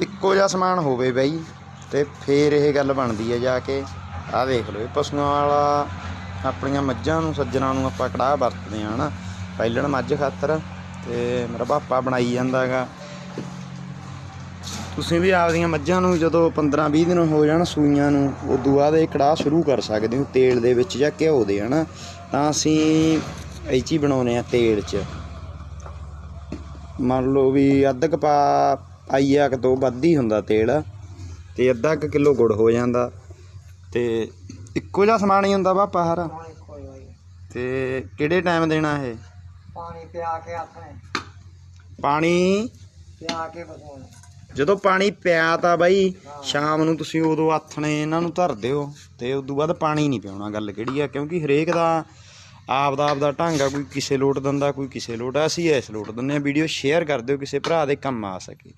ਇੱਕੋ ਜਿਹਾ ਸਮਾਨ ਹੋਵੇ ਬਾਈ, ਤੇ ਫੇਰ ਇਹ ਗੱਲ ਬਣਦੀ ਹੈ ਜਾ ਕੇ। ਆਹ ਦੇਖ ਲਓ ਇਹ ਪਸ਼ੂਆਂ ਵਾਲਾ, ਆਪਣੀਆਂ ਮੱਝਾਂ ਨੂੰ, ਸੱਜਣਾ ਨੂੰ ਆਪਾਂ ਕੜਾਹ ਵਰਤਦੇ ਆ ਹਨਾ। ਪਹਿਲਣ ਮੱਝ ਖਾਤਰ, ਤੇ ਮੇਰਾ ਪਾਪਾ ਬਣਾਈ ਜਾਂਦਾਗਾ ਤੁਸੀਂ ਵੀ ਆਪਦੀਆਂ ਮੱਝਾਂ ਨੂੰ ਜਦੋਂ 15-20 ਦਿਨ ਹੋ ਜਾਣ ਸੂਈਆਂ ਨੂੰ, ਉਦੋਂ ਬਾਅਦ ਇਹ ਕੜਾਹ ਸ਼ੁਰੂ ਕਰ ਸਕਦੇ ਹੋ ਤੇਲ ਦੇ ਵਿੱਚ ਜਾਂ ਘਿਓ ਦੇ, ਹਨਾ। ਤਾਂ ਅਸੀਂ ਇਹ 'ਚ ਹੀ ਬਣਾਉਨੇ ਆ ਤੇਲ 'ਚ। ਮੰਨ ਲਓ ਵੀ ਅੱਧ ਕੁ ਪਾ ਪਾਈਆ ਕੁ ਤੋਂ ਵੱਧ ਹੀ ਹੁੰਦਾ ਤੇਲ ਤੇ ਅੱਧਾ ਕੁ ਕਿਲੋ ਗੁੜ ਹੋ ਜਾਂਦਾ। ਤੇ ਇੱਕੋ ਜਿਹਾ ਸਮਾਨ ਹੀ ਹੁੰਦਾ ਪਾਪਾ ਹਰ। ਪਾਣੀ ਕੋਈ ਹੋਈ ਤੇ ਕਿਹੜੇ ਟਾਈਮ ਦੇਣਾ ਇਹ? ਪਾਣੀ ਪਿਆ ਕੇ ਆਥਣੇ ਪਾਣੀ? ਪਿਆ ਕੇ ਬਸਾਉਣਾ ਜਦੋਂ ਪਾਣੀ ਪਿਆ ਤਾਂ ਬਾਈ ਸ਼ਾਮ ਨੂੰ ਤੁਸੀਂ ਉਦੋਂ ਆਥਣੇ ਇਹਨਾਂ ਨੂੰ ਧਰ ਦਿਓ ਤੇ ਉਦੋਂ ਬਾਅਦ ਪਾਣੀ ਨਹੀਂ ਪਿਆਉਣਾ ਗੱਲ ਕਿਹੜੀ ਆ ਕਿਉਂਕਿ ਹਰੇਕ ਦਾ ਆਪ ਦਾ ਆਪ ਦਾ ਢੰਗ ਆ ਕੋਈ ਕਿਸੇ ਲੋਟ ਦਿੰਦਾ ਕੋਈ ਕਿਸੇ ਲੋਟ। ਆ ਅਸੀਂ ਇਸ ਲੋਟ ਦਿੰਦੇ ਆ ਵੀਡੀਓ ਸ਼ੇਅਰ ਕਰ ਦਿਓ ਕਿਸੇ ਭਰਾ ਦੇ ਕੰਮ ਆ ਸਕੇ।